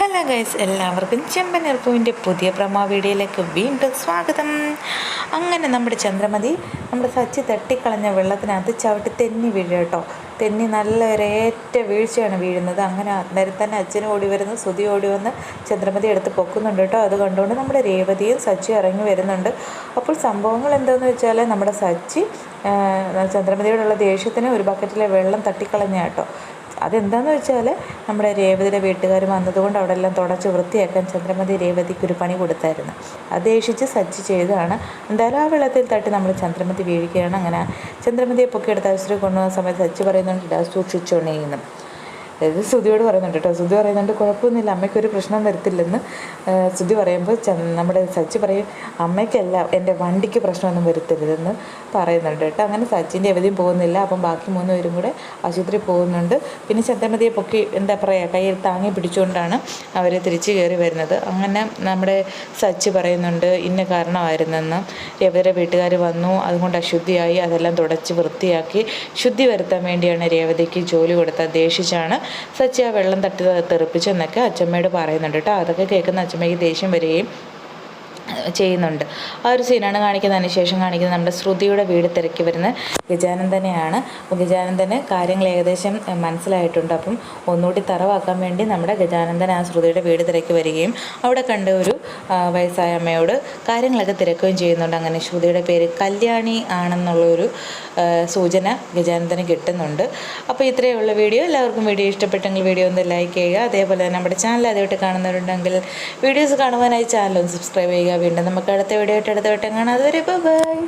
Hello guys എല്ലാവർക്കും ചെമ്പൻ എറുപ്പുവിന്റെ പുതിയ promo വീഡിയോയിലേക്ക് വീണ്ടും സ്വാഗതം. അങ്ങനെ നമ്മുടെ ചന്ദ്രമതി നമ്മുടെ സച്ചി തട്ടിക്കളഞ്ഞ വെള്ളത്തിനകത്ത് ചവിട്ടി തെന്നി വീഴുക കേട്ടോ. തെന്നി നല്ല ഒരേറ്റ വീഴ്ചയാണ് വീഴുന്നത്. അങ്ങനെ അന്നേരം തന്നെ അച്ഛനും ഓടി വരുന്നു സുതി ഓടി വന്ന് ചന്ദ്രമതി എടുത്ത് പൊക്കുന്നുണ്ട് കേട്ടോ. അത് കണ്ടുകൊണ്ട് നമ്മുടെ രേവതിയും സച്ചി ഇറങ്ങി വരുന്നുണ്ട്. അപ്പോൾ സംഭവങ്ങൾ എന്താണെന്ന് വെച്ചാൽ നമ്മുടെ സച്ചി ചന്ദ്രമതിയോടുള്ള ദേഷ്യത്തിന് ഒരു ബക്കറ്റിലെ വെള്ളം തട്ടിക്കളഞ്ഞ കേട്ടോ. അതെന്താണെന്ന് വെച്ചാൽ നമ്മുടെ രേവതിയുടെ വീട്ടുകാർ വന്നതുകൊണ്ട് അവിടെ എല്ലാം തുടച്ച് വൃത്തിയാക്കാൻ ചന്ദ്രമതി രേവതിക്ക് ഒരു പണി കൊടുത്തായിരുന്നു. അത് ദേഷിച്ച് സജ്ജ് ചെയ്തതാണ്. എന്തായാലും ആ വെള്ളത്തിൽ തട്ടി നമ്മൾ ചന്ദ്രമതി വീഴുകയാണ്. അങ്ങനെ ചന്ദ്രമതിയെ പൊക്കിയെടുത്ത് അവസരം കൊണ്ടുപോകുന്ന സമയത്ത് സജ്ജ് പറയുന്നുണ്ട് "ഇതാ സൂക്ഷിച്ചോണേന്ന് അതായത് ശ്രുതിയോട് പറയുന്നുണ്ട് കേട്ടോ. ശ്രുതി പറയുന്നുണ്ട് കുഴപ്പമൊന്നുമില്ല അമ്മയ്ക്കൊരു പ്രശ്നം വരത്തില്ലെന്ന്. സ്തുതി പറയുമ്പോൾ നമ്മുടെ സച്ചി പറയും അമ്മയ്ക്കല്ല എന്റെ വണ്ടിക്ക് പ്രശ്നമൊന്നും വരുത്തരുതെന്ന് പറയുന്നുണ്ട് കേട്ടോ. അങ്ങനെ സച്ചിന്റെ എവിടെയും പോകുന്നില്ല അപ്പം ബാക്കി മൂന്ന് പേരും കൂടെ ആശുപത്രി പോകുന്നുണ്ട്. പിന്നെ ചന്ദ്രമതിയെ പൊക്കി എന്താ പറയുക കയ്യിൽ താങ്ങി പിടിച്ചുകൊണ്ടാണ് അവർ തിരിച്ചു കയറി വരുന്നത്. അങ്ങനെ നമ്മുടെ സച്ചി പറയുന്നുണ്ട് ഇന്ന കാരണമായിരുന്നെന്ന്. രേവതിയുടെ വീട്ടുകാർ വന്നു അതുകൊണ്ട് അശുദ്ധിയായി അതെല്ലാം തുടച്ച് വൃത്തിയാക്കി. ശുദ്ധി വരുത്താൻ വേണ്ടിയാണ് രേവതിക്ക് ജോലി കൊടുത്ത ദേഷിച്ചാണ് സച്ചി ആ വെള്ളം തട്ടി തെറിപ്പിച്ചെന്നൊക്കെ അച്ചമ്മയോട് പറയുന്നുണ്ട് കേട്ടോ. അതൊക്കെ കേൾക്കുന്ന അച്ചമ്മയ്ക്ക് ദേഷ്യം വരികയും ചെയ്യുന്നുണ്ട്. ആ ഒരു സീനാണ് കാണിക്കുന്നതിന് അതിനുശേഷം കാണിക്കുന്നത് നമ്മുടെ ശ്രുതിയുടെ വീട് തിരക്കി വരുന്ന ഗജാനന്ദനെയാണ്. അപ്പോൾ ഗജാനന്ദന് കാര്യങ്ങൾ ഏകദേശം മനസ്സിലായിട്ടുണ്ട്. അപ്പം ഒന്നുകൂടി തറവാക്കാൻ വേണ്ടി നമ്മുടെ ഗജാനന്ദൻ ആ ശ്രുതിയുടെ വീട് തിരക്കി വരികയും അവിടെ കണ്ട ഒരു വയസ്സായ അമ്മയോട് കാര്യങ്ങളൊക്കെ തിരക്കുകയും ചെയ്യുന്നുണ്ട്. അങ്ങനെ ശ്രുതിയുടെ പേര് കല്യാണി ആണെന്നുള്ളൊരു സൂചന ഗജാനന്ദന് കിട്ടുന്നുണ്ട്. അപ്പോൾ ഇത്രയേ ഉള്ള വീഡിയോ. എല്ലാവർക്കും വീഡിയോ ഇഷ്ടപ്പെട്ടെങ്കിൽ വീഡിയോ ഒന്ന് ലൈക്ക് ചെയ്യുക. അതേപോലെ തന്നെ നമ്മുടെ ചാനൽ ആദ്യമായിട്ട് കാണുന്നവരുണ്ടെങ്കിൽ വീഡിയോസ് കാണുവാനായി ചാനൽ ഒന്ന് സബ്സ്ക്രൈബ് ചെയ്യുക. വീണ്ടും നമുക്ക് അടുത്ത വീഡിയോ ആയിട്ട് അടുത്ത വട്ടം കാണാം. അതുവരെ ബൈ